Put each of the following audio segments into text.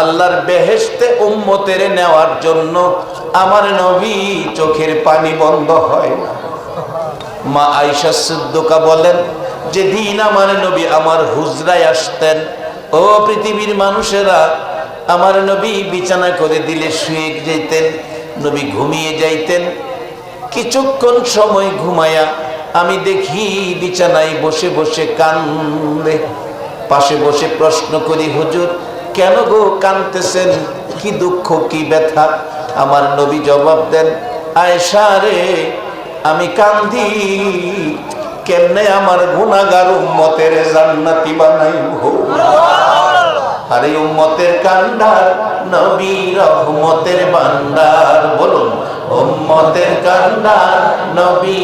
আল্লাহর বেহেশতে উম্মতের নেওয়ার জন্য আমার নবী চোখের পানি বন্ধ হয় না। মা আয়সা সিদ্দুকা বলেন, যেদিন আমার নবী আমার হুজরায় আসতেন, ও পৃথিবীর মানুষেরা, আমার নবী বিছানা করে দিলে শুয়ে যেতেন, নবী ঘুমিয়ে যাইতেন। কিছুক্ষণ সময় ঘুমায়া আমি দেখি বিছানায় বসে বসে কান্দে। পাশে বসে প্রশ্ন করি, হুজুর কেন গো কানতেছেন কি দুঃখ, কি ব্যথা? আমার নবী জবাব দেন আয়সা রে, আমি কান্দি। কেমনে আমার গুণাগার উম্মতের জান্নাতি বানাইব? আরে উম্মতের কান্ডার, নবী রহমতের বান্দার বলুন, উম্মতের কান্ডার, নবী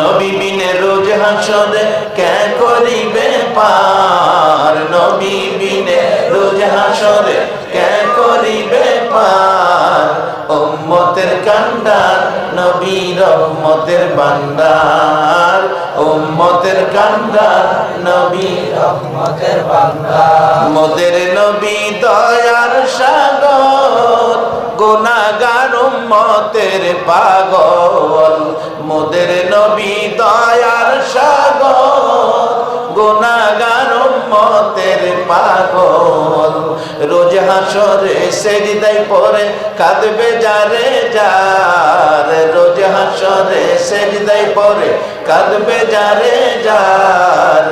নবী বিনে রোজ হাসরে কে করিবে পার? নবী বিনে রোজ হাসরে কে করিবে উম্মতের কান্ডার নবী রহমতের বান্দার। উম্মতের কান্ডার নবী রহমতের বান্দা মোদের নবী দয়ার সাগর গুনাগার উম্মতের পাগল। মোদের নবী দয়ার সাগর গুনাগার উম্মতের পাগল। রোজ হাসরে সেজদাই পরে কাঁদবে যারে যার। রোজ হাসরে সেজদাই পরে কাঁদবে যারে যার।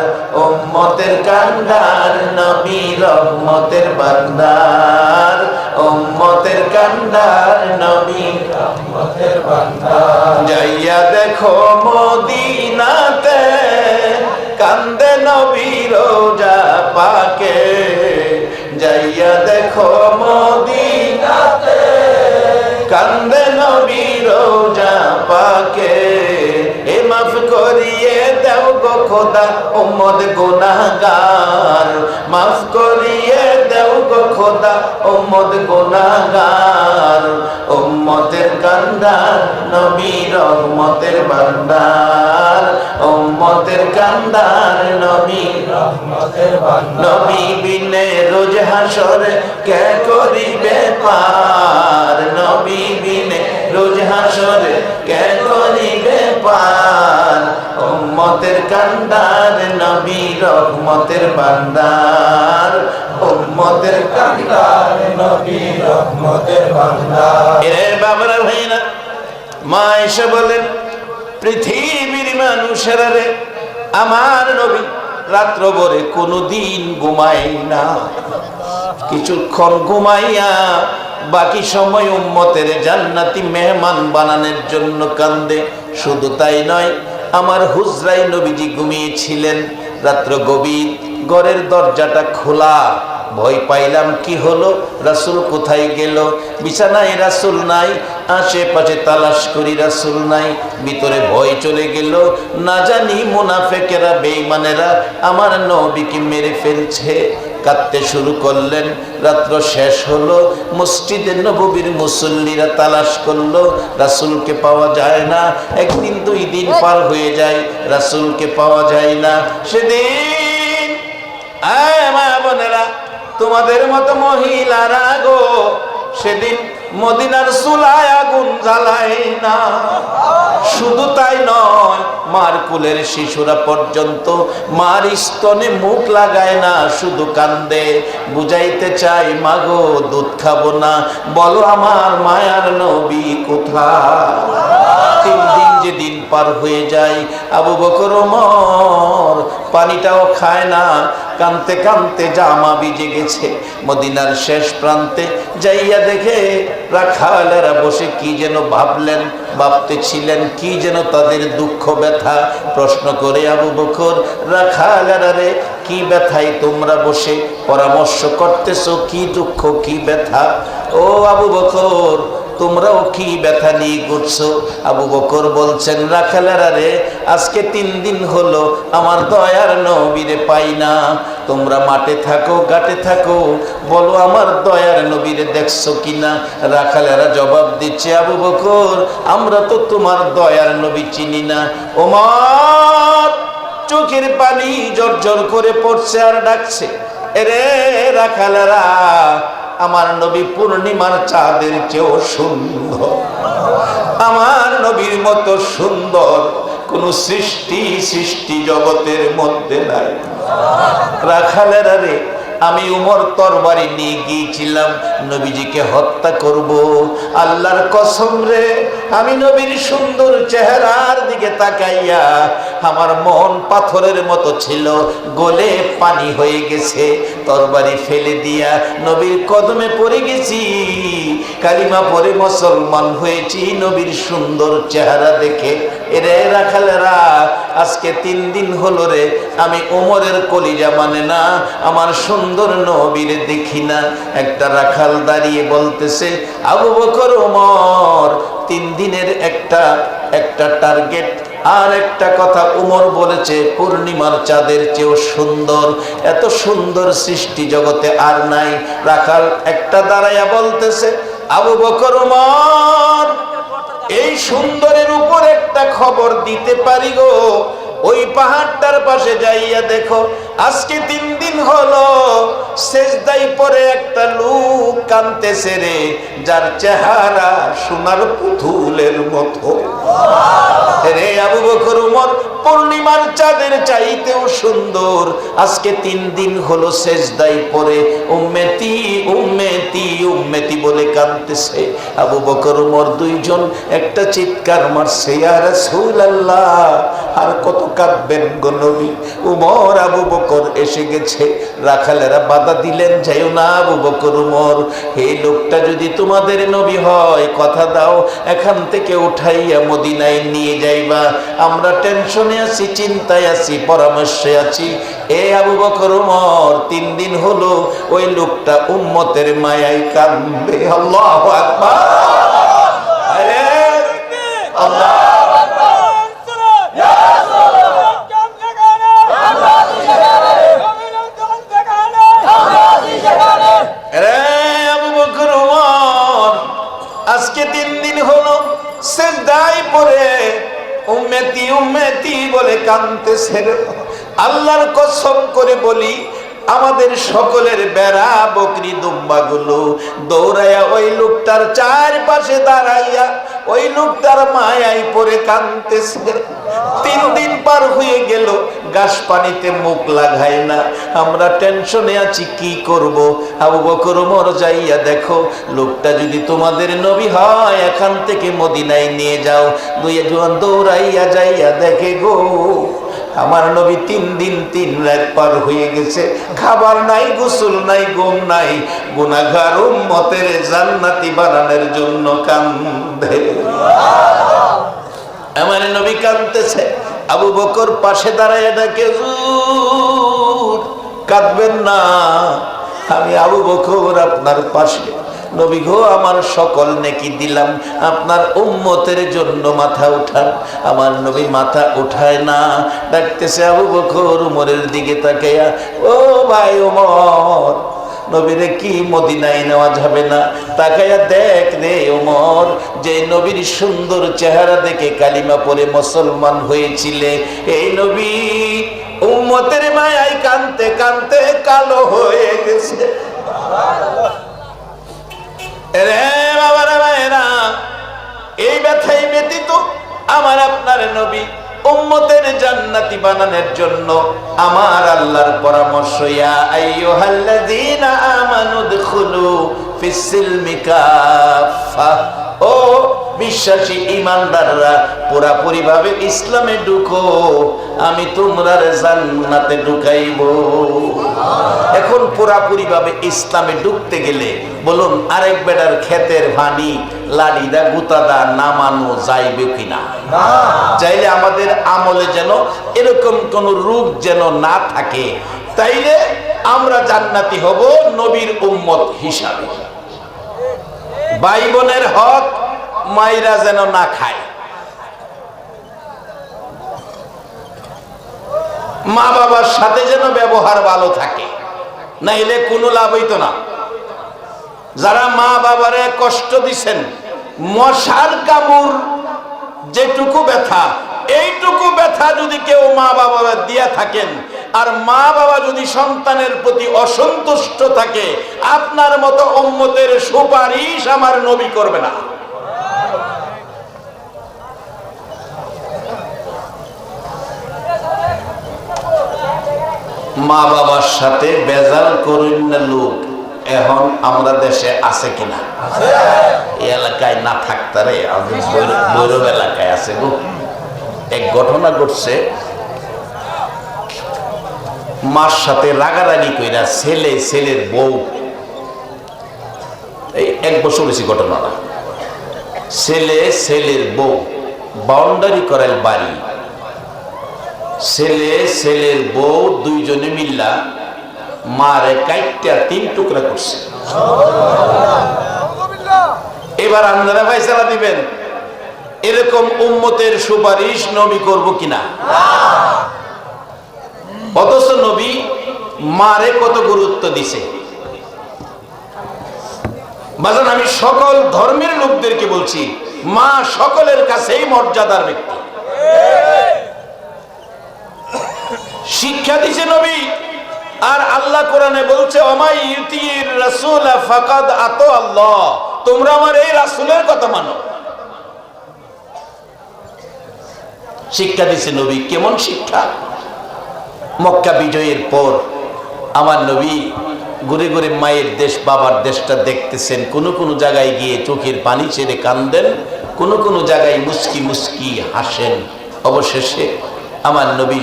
উম্মতের কান্ডার নবী রহমতের বান্দার। উম্মতের কান্ডার নবী রহমতের বান্দা যাইয়া দেখো মদিনাতে কান্দে নবীর রোজা পাকে যাইয়া দেখো মদিনাতে। কান্দে মাফ করিয়ে দেও গো খোদা উম্মদ গুনাহগার। মাফ করিয়ে দেও গো খোদা উম্মদ গুনাহগার। উম্মতের কান্দার নবী রহমতের বান্দার উম্মতের কান্দার নবী রহমতের বান্দা নবী বিনে রোজ হাসরে কে করিবে পার? নবী বিনে রোজ হাসরে কে করিবে পার উম্মতের কান্দার নবী রহমতের বান্দার, উম্মতের কান্দার নবী রহমতের বান্দার। এর বাবারা ভাই না মা এসে বলেন পৃথিবীর মানুষেরা রে, আমার নবী রাত্র ভরে কোনোদিন ঘুমায় না। কিছুক্ষণ ঘুমাইয়া বাকি সময় উম্মতের জান্নাতি মেহমান বানানোর জন্য কান্দে। শুধু তাই নয়, আমার হুজরাই নবীজি ঘুমিয়েছিলেন, রাত্র গভীর, ঘরের দরজাটা খোলা। ভয় পাইলাম কি হলো? রাসুল কোথায় গেল? বিছানায় রাসুল নাই, আশেপাশে তালাশ করি রাসুল নাই, ভিতরে ভয় চলে গেল। না জানি মুনাফেকেরা বেইমানেরা আমার নবীকে মেরে ফেলছে। কাঁদতে শুরু করলেন। রাত্র শেষ হলো মসজিদের নবীর মুসল্লিরা তালাশ করল, রাসুলকে পাওয়া যায় না। একদিন, দুই দিন পার হয়ে যায়, রাসুলকে পাওয়া যায় না। সেদিন, আয় মা বোনেরা, তোমাদের মতো মহিলারা গো, সেদিন মদিনার চুলায় আগুন জ্বালাই না। শুধু তাই নয়, মার কুলের শিশুরা পর্যন্ত মার স্তনে মুখ লাগায় না, শুধু কান্দে। বুঝাইতে চাই, মাগো, দুধ খাব না। বলো আমার মায়ার নবী কোথায়? তিন দিন যে দিন পার হয়ে যায়। আবু বকর মর পানিটাও খায় না। কানতে কানতে জামা ভিজে গেছে। মদিনার শেষ প্রান্তে যাইয়া দেখে রাখালেরা বসে কি যেন ভাবলেন, ভাবতেছিলেন, কি যেন তাদের দুঃখ ব্যথা। প্রশ্ন করে আবু বকর, রাখালেরা রে, কি ব্যথায় তোমরা বসে পরামর্শ করতেছো? কি দুঃখ, কি ব্যথা? ও আবু বকর তোমরাও কি ব্যথা নিয়ে করছ আবু বকর বলছেন রাখালেরা রে, আজকে তিন দিন হলো আমার দয়ার নবীরে পাই না। তোমরা মাঠে থাকো গাটে থাকো, বলো আমার দয়ার নবীরে দেখছ কিনা? রাখালেরা জবাব দিচ্ছে, আবু বকর, আমরা তো তোমার দয়ার নবী চিনি না। ওমর চোখের পানি জর্জর করে পড়ছে আর ডাকছে। এরে রাখালেরা আমার নবী পূর্ণিমার চাঁদের চেয়েও সুন্দর। আমার নবীর মতো সুন্দর কোন সৃষ্টি সৃষ্টি জগতের মধ্যে নাই। রাখালের রে আমি উমর তরবারি নিয়ে গিয়েছিলাম, নবীজিকে হত্যা করব। আল্লাহর কসম রে, আমি নবীর সুন্দর চেহারার দিকে তাকাইয়া আমার মন পাথরের মতো ছিল, গলে পানি হয়ে গেছে, তরবারি ফেলে দিয়া নবীর কদমে পড়ে গেছি। কালিমা পরে মুসলমান হয়েছি, নবীর সুন্দর চেহারা দেখে এরে রাখালেরা আজকে তিন দিন হলো রে, আমি ওমরের কলিজা মানে না, আমার সুন্দর নবীর দেখি না। একটা রাখাল দাঁড়িয়ে বলতেছে, আবু বকর ওমর, তিন দিনের একটা একটা টার্গেট। আর একটা কথা উমর বলেছে, পূর্ণিমার চাঁদের চেয়েও সুন্দর, এত সুন্দর সৃষ্টি জগতে আর নাই। রাখাল একটা দাঁড়াইয়া বলতেছে, আবু বকর ওমর এই সুন্দরের উপর একটা খবর দিতে পারি গো। ওই পাহাড়টার পাশে যাইয়া দেখো, আজকে তিন দিন হলো শেষদাই পরে একটা লোক কানতেছে রে, যার চেহারা সোনার পুতুলের মতো। রে আবু বকর উমর, পূর্ণিমার চাঁদের চাইতেও সুন্দর। আজকে তিন দিন হলো শেষদাই পরে, উম্মেতি উম্মেতি উম্মেতি বলে কাঁদতেছে আবু বকর উমর দুইজন একটা চিৎকার মারছে, ইয়া রাসূলুল্লাহ, আর কত কাঁদবেন গো নবী? উমর আবু বকর এসে গেছে। রাখালেরা বাধা দিলেন, যাইও না আবু বকর উমর। এই লোকটা যদি তোমাদের নবী হয়, কথা দাও, এখান থেকে উঠাইয়া মদিনায় নিয়ে যাইবা। আমরা টেনশনে আছি, চিন্তায় আছি, পরামর্শে আছি। এ আবু বকর উমর, তিন দিন হলো ওই লোকটা উম্মতের মায়ায় কান্দে আল্লাহু আকবার। আল্লাহ! আজকে তিন দিন হলো সেজদায় পড়ে, উম্মেতি উম্মেতি বলে কানতে রে। আল্লাহর কসম করে বলি আমাদের সকলের বেড়া, বকরি, দুম্বাগুলো দৌড়াইয়া ওই লোকটার চারপাশে দাঁড়াইয়া ওই লোকটার মায়ায় পরে কাঁদতেছে। তিন দিন পার হয়ে গেল, গাছ পানিতে মুখ লাগায় না। আমরা টেনশনে আছি, কি করব? আবু বকর মর যাইয়া দেখো, লোকটা যদি তোমাদের নবী হয়, এখান থেকে মদিনায় নিয়ে যাও। দুই দৌড়াইয়া যাইয়া দেখে গো আমার নবী তিন দিন তিন রাত পার হয়ে গেছে। খাবার নাই গোসল নাই ঘুম নাই। গুনাগার উম্মতের জান্নাতি বানানোর জন্য কান্দে। আমার নবী কাঁদতেছে। আবু বকর পাশে দাঁড়ায় ডাকে "হুজুর, কাঁদবেন না। আমি আবু বকর আপনার পাশে। নবী গো, আমার সকল নেকি দিলাম। আপনার উম্মতের জন্য মাথা উঠান। আমার নবী মাথা উঠায় না। ডাকতেছে আবু বকর উমরের দিকে তাকাইয়া, ও ভাই ওমর নবীরে কি মদিনায় নেওয়া যাবে না? তাকাইয়া দেখ রে ওমর যে নবীর সুন্দর চেহারা দেখে কালিমা পরে মুসলমান হয়েছিলে। এই নবী উম্মতের মায়ায় কানতে কানতে কালো হয়ে গেছে। এই ব্যথাই ব্যতীত আমার আপনার নবী উম্মতের জান্নাতি বানানোর জন্য আমার আল্লাহর পরামর্শ, ইয়া আইয়ুহাল্লাযীনা আমানু দুখুলু ফিস-সিলমি কাফা ও বিশ্বাসী ইমানদাররা পুরাপুরি ভাবে ইসলামে ঢুকো, আমি তোমরা জান্নাতে ঢুকাইব। এখন পুরাপুরি ভাবে ইসলামে ঢুকতে গেলে বলুন, আরেক বেটার ক্ষেতের ভানি লাডিদা গুতাদা নামানো যাইবে কিনা? চাইলে আমাদের আমলে যেন এরকম কোন রূপ যেন না থাকে, তাইলে আমরা জান্নাতি হব নবীর উম্মত হিসাবে। ভাই বোনের হক মাইরা যেন না খায়। মা বাবার সাথে যেন ব্যবহার ভালো থাকে, নাইলে কোনো লাভ হইতো না। যারা মা বাবারে কষ্ট দিছেন, মশার কামড় যেটুকু ব্যথা, এইটুকু ব্যথা যদি কেউ মা বাবা দিয়া থাকেন, আর মা বাবা যদি সন্তানের প্রতি অসন্তুষ্ট থাকে, আপনার মতো উম্মতের সুপারিশ আমার নবী করবে না। মা বাবার সাথে বেজাল করুন না লোক। এখন আমরা দেশে আছে কিনা? এলাকায় না থাকতারে বৈরব এলাকায় আছে গো। এক ঘটনা ঘটছে। মার সাথে রাগারাগি কইরা ছেলে ছেলের বউ। এই এক বছর হয়েছে ঘটনাটা। ছেলে, ছেলের বউ। বাউন্ডারি করার বাড়ি। ছেলে, ছেলের বউ দুইজনে মিল্লা মারে কাইটা তিন টুকরা করছে। এবার আপনারা ফয়সালা দিবেন, এরকম উম্মতের সুপারিশ নবী করব কিনা? অথচ নবী মারে কত গুরুত্ব দিছে? বাজান, আমি সকল ধর্মের লোকদেরকে বলছি, মা সকলের কাছেই মর্যাদার ব্যক্তি। শিক্ষা দিছে নবী, আর আল্লাহ কোরআনে বলছে রাসূল ফাকাদ আতো আল্লাহ। তোমরা আমার এই রাসূলের কথা মানো। শিক্ষা দিছে নবী, কেমন শিক্ষা? মক্কা বিজয়ের পর আমার নবী ঘুরে ঘুরে মায়ের দেশ, বাবার দেশটা দেখতেছেন। কোন কোন জায়গায় গিয়ে চোখের পানি ছেড়ে কান্দেন, কোন কোন জায়গায় মুস্কি মুস্কি হাসেন। অবশেষে আমার নবী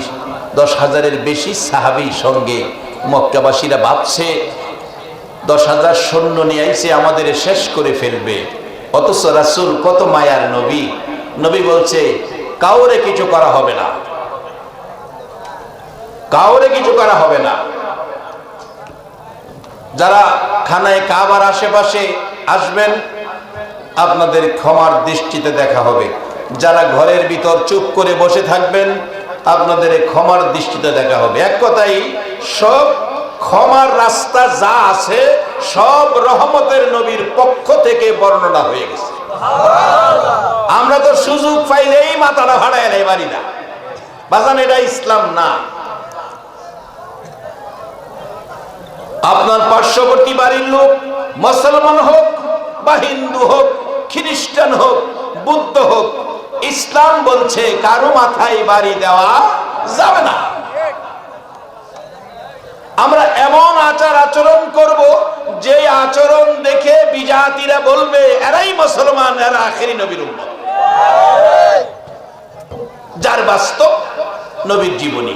দশ হাজারের বেশি সাহাবির সঙ্গে মক্কাবাসীরা ভাবছে, দশ হাজার সৈন্য নিয়ে আইসে আমাদের শেষ করে ফেলবে। অথচ রাসুল কত মায়ার নবী। নবী বলছে, কাউরে কিছু করা হবে না। কাউরে কিছু করা হবে না। যারা খানায় কাবার আশেপাশে আসবেন, আপনাদের ক্ষমার দৃষ্টিতে দেখা হবে। যারা ঘরের ভিতর চুপ করে বসে থাকবেন, আপনাদের ক্ষমার দৃষ্টিতে দেখা হবে। এক কথাই সব ক্ষমার রাস্তা যা আছে, সব রহমতের নবীর পক্ষ থেকে বর্ণনা হয়ে গেছে। আমরা তো সুযোগ পাইলেই মাথাটা ভাড়ায় নেই পারি না। বাজান, এটা ইসলাম না। আপনার পার্শ্ববর্তী বাড়ির লোক, মুসলমান হোক বা হিন্দু হোক, খ্রিস্টান হোক, বুদ্ধ হোক, ইসলাম বলছে কারও মাথায় বাড়ি দেওয়া যাবে না। আমরা এমন আচার আচরণ করব, যে আচরণ দেখে বিজাতিরা বলবে, এরাই মুসলমান, এরা আখেরি নবীর যার বাস্তব নবীর জীবনী।